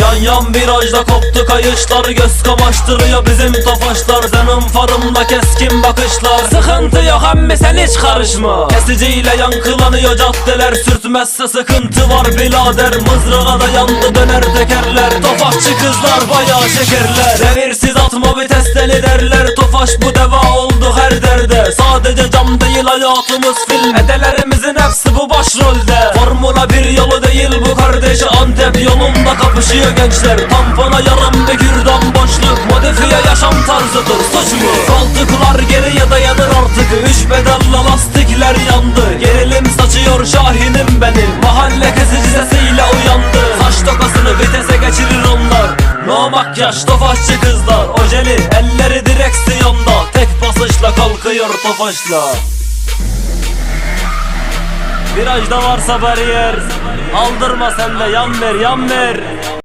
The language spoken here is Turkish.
Yan yan virajda koptu kayışlar Göz kamaştırıyor bizim tofaşlar. Senin farımda keskin bakışlar. Sıkıntı yok emmi sen hiç karışma. Kesiciyle yankılanıyor caddeler Sürtmezse sıkıntı var birader. Mızrağa da yandı döner tekerler. Tofaşçı kızlar bayağı şekerler. Devirsiz atma vites deli derler. Tofaş bu deva oldu her derde. Sadece cam değil hayatımız film. Edelerimizin hepsi bu başrolde. Formula bir yolu değil bu Antep yolunda kapışıyor gençler. Tampona yarım bir kürdan boşluk. Modifiye yaşam tarzıdır suç mu? Koltuklar geriye dayanır artık. Üç pedalla lastikler yandı. Gerilim saçıyor şahinim benim. Mahalle kesici sesiyle uyandı. Saç tokasını vitese geçirir onlar. No makyaj tofaşçı kızlar. Ojeli elleri direksiyonda. Tek basışla kalkıyor tofaşla Virajda varsa bariyer Aldırma sen de yan ver yan ver